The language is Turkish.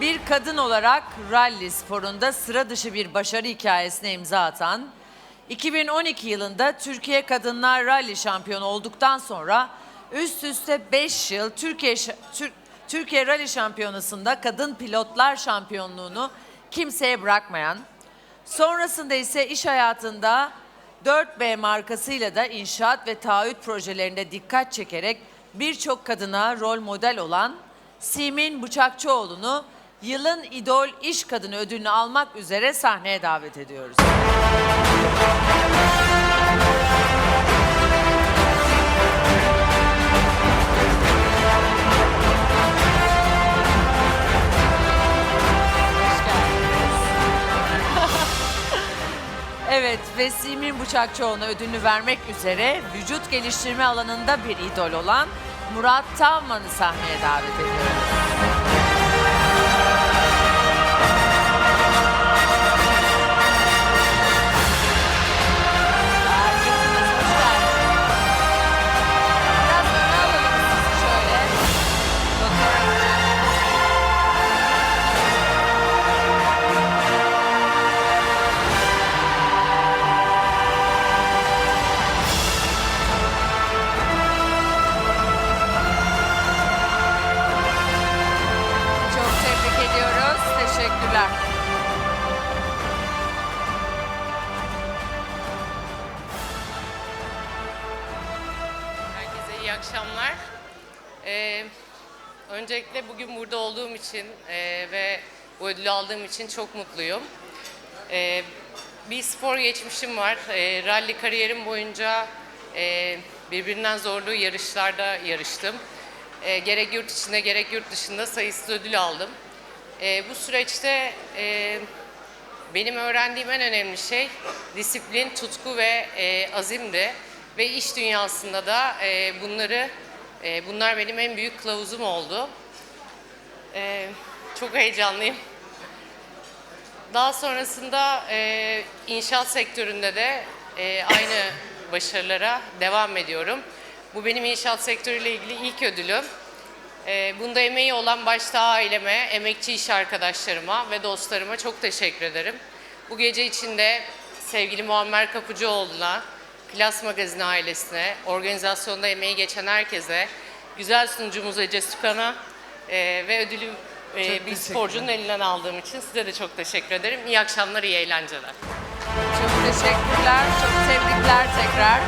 Bir kadın olarak ralli sporunda sıra dışı bir başarı hikayesine imza atan, 2012 yılında Türkiye Kadınlar Rally Şampiyonu olduktan sonra üst üste 5 yıl Türkiye Ş- Tür- Türkiye Rally Şampiyonası'nda kadın pilotlar şampiyonluğunu kimseye bırakmayan, sonrasında ise iş hayatında 4B markasıyla da inşaat ve taahhüt projelerinde dikkat çekerek birçok kadına rol model olan Simin Bıçakçıoğlu'nu yılın idol iş kadını ödülünü almak üzere sahneye davet ediyoruz. Evet ve Simin Bıçakçıoğlu'na ödülünü vermek üzere vücut geliştirme alanında bir idol olan Murat Tavman'ı sahneye davet ediyoruz. Teşekkürler. Herkese iyi akşamlar. Ee, öncelikle bugün burada olduğum için e, ve bu ödülü aldığım için çok mutluyum. Ee, bir spor geçmişim var. Ee, rally kariyerim boyunca e, birbirinden zorlu yarışlarda yarıştım. Ee, gerek yurt içinde gerek yurt dışında sayısız ödül aldım. Ee, bu süreçte e, benim öğrendiğim en önemli şey disiplin, tutku ve e, azimdi. Ve iş dünyasında da e, bunları, e, bunlar benim en büyük kılavuzum oldu. E, çok heyecanlıyım. Daha sonrasında e, inşaat sektöründe de e, aynı başarılara devam ediyorum. Bu benim inşaat sektörüyle ilgili ilk ödülüm. Ee, bunda emeği olan başta aileme, emekçi iş arkadaşlarıma ve dostlarıma çok teşekkür ederim. Bu gece içinde sevgili Muammer Kapıcıoğlu'na, Klas Magazin ailesine, organizasyonda emeği geçen herkese, güzel sunucumuz Ece Sükan'a e, ve ödülü e, bir sporcunun elinden aldığım için size de çok teşekkür ederim. İyi akşamlar, iyi eğlenceler. Çok teşekkürler. Çok tebrikler tekrar.